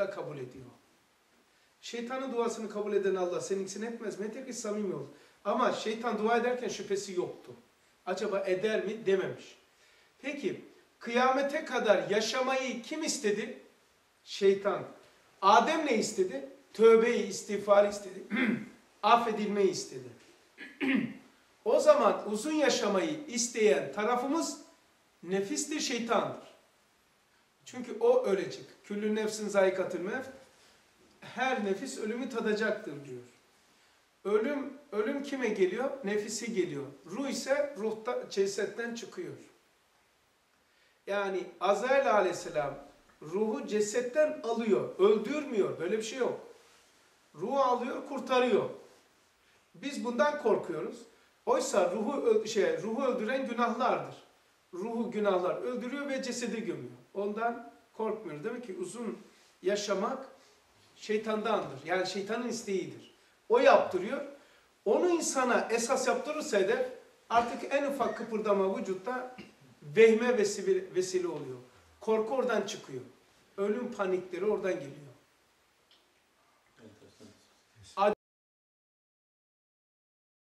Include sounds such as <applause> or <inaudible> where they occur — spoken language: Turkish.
da kabul ediyor. Şeytanın duasını kabul eden Allah seninkisini etmez mi? Yeter ki samimi ol. Ama şeytan dua ederken şüphesi yoktu. Acaba eder mi? Dememiş. Peki kıyamete kadar yaşamayı kim istedi? Şeytan. Adem ne istedi? Tövbeyi, istiğfarı istedi. <clears throat> Affedilmeyi istedi. <clears throat> o zaman uzun yaşamayı isteyen tarafımız nefistir, şeytandır. Çünkü o ölecek. Küllü nefsin zayikatül mevt. Her nefis ölümü tadacaktır diyor. Ölüm ölüm kime geliyor? Nefisi geliyor. Ruh ise ruhta cesetten çıkıyor. Yani Azrail aleyhisselam ruhu cesetten alıyor, öldürmüyor. Böyle bir şey yok. Ruhu alıyor, kurtarıyor. Biz bundan korkuyoruz. Oysa ruhu şey ruhu öldüren günahlardır ruhu günahlar öldürüyor ve cesedi gömüyor. Ondan korkmuyor. Demek ki uzun yaşamak şeytandandır. Yani şeytanın isteğidir. O yaptırıyor. Onu insana esas yaptırırsa hedef artık en ufak kıpırdama vücutta vehme vesile oluyor. Korku oradan çıkıyor. Ölüm panikleri oradan geliyor.